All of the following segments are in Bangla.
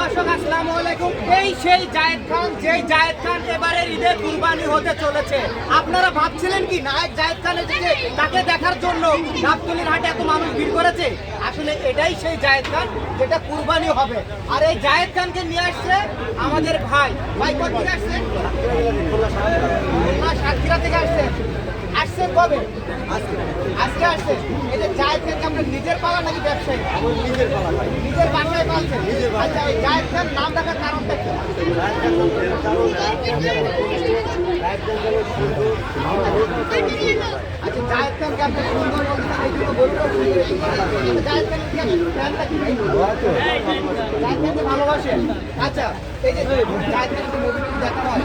দর্শক, আসসালামু আলাইকুম। এই সেই জায়েদ খান, যেই জায়েদ খান এবারে ঈদের কুরবানি হতে চলেছে। আপনারা ভাবছিলেন কি, নায়ক জায়েদ খান এসেছে, তাকে দেখার জন্য গাবতলির হাটে এত মানুষ ভিড় করেছে? আসলে এটাই সেই জায়েদ খান, যেটা কুরবানি হবে। আর এই জায়েদ খানকে নিয়ে আসছে আমাদের ভাই। ভাই কোথা থেকে খুলনা সাতক্ষীরা থেকে আসছেন আসছেন কবে? আজকে আসছেন এই যে জায়েদ খানকে আমরা নিজের পালা নাকি ব্যবসায়ী? নিজের পালা নিজের বাসায় পালছেন আচ্ছা এই জায়েদ খান নাম রাখার কারণটা কি? আচ্ছা জায়েদ খানকে আপনি সুন্দর বলছেন এই জন্য বলতে জায়েদ খান ফ্যানটা কি জায়েদ খানকে ভালোবাসেন আচ্ছা এই যে জায়েদ খানকে মুভি টুভি হয়।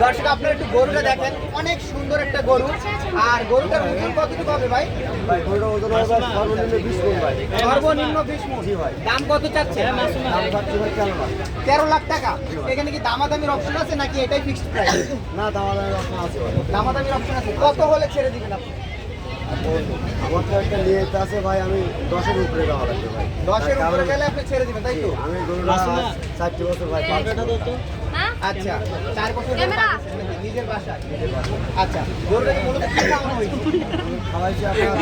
দর্শক আপনারা একটু গরুটা দেখেন। অনেক সুন্দর একটা গরু। আর গরুটার ওজন কতটুকু হবে ভাই? সর্বনিম্ন বিশ মণ দাম কত চাচ্ছে তেরো লাখ। টাকা। এখানে কি দামাদামির অপশন আছে নাকি এটাই ফিক্সড প্রাইস না দামাদামের অপশন আছে ভাই। দামাদামির অপশন আছে। কত হলে ছেড়ে দিবেন আপনি? আমার তো একটা নিয়ে আছে ভাই আমি দশের উপরে দেওয়া লাগবে ভাই। দশের উপরে গেলে আপনি ছেড়ে দিবেন তাই তো? আমি গরুটা চারটি বছর ভাই। আচ্ছা চার বছর? নিজের বাসায় আচ্ছা গরুটাকে মূলত কি খাওয়ানো হয়েছে খাওয়াইছি আপনার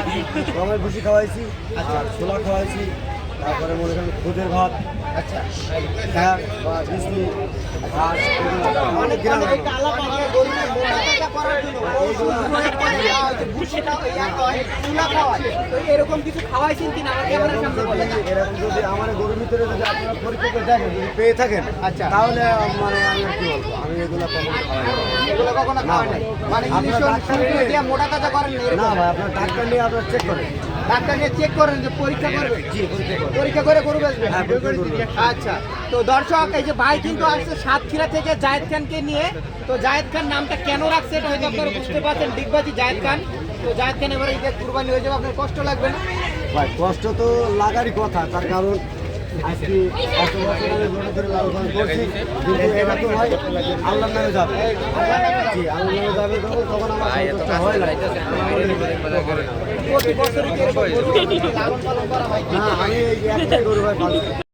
গমের ভুসি খাওয়াইছি আচ্ছা ছোলা খাওয়াইছি তারপরে মনে করেন খুদের ভাত এরকম কিছু এরকম যদি আমার গরুর ভিতরে যদি আপনারা পরীক্ষা করে দেখেন যদি পেয়ে থাকেন আচ্ছা। তাহলে মানে আমি আর কি বলব আমি এগুলো কখনো খাওয়াই এগুলো কখনো মানে মোটা তাজা করেন না ভাই আপনার ডাক্তার নিয়ে আপনার চেক করেন। ডাক্তার নিয়ে চেক করেন যে পরীক্ষা করবে? পরীক্ষা করে গরু বেচবেন হ্যাঁ। আচ্ছা তো দর্শক এই যে ভাই কিন্তু আসছে সাতক্ষীরা থেকে জায়েদ খানকে নিয়ে। তো জায়েদ খান নামটা কেন রাখছে এটা হয়তো আপনারা বুঝতে পারছেন। ডিগবাজি জায়েদ খান। তো জায়েদ খান এবার এই যে কুরবানি হয়ে যাবে আপনার কষ্ট লাগবে না? ভাই কষ্ট তো লাগারই কথা তার কারণ আজকে এত বছর ধরে ধরে লালন করছি কিন্তু এটা তো হয় আল্লাহর নামে যাবে। জি আল্লাহর নামে যাবে যখন তখন আমার সন্তুষ্ট হয় না। প্রতি বছরই লালন পালন করা হয় না আমি এই একটাই গরু ভাই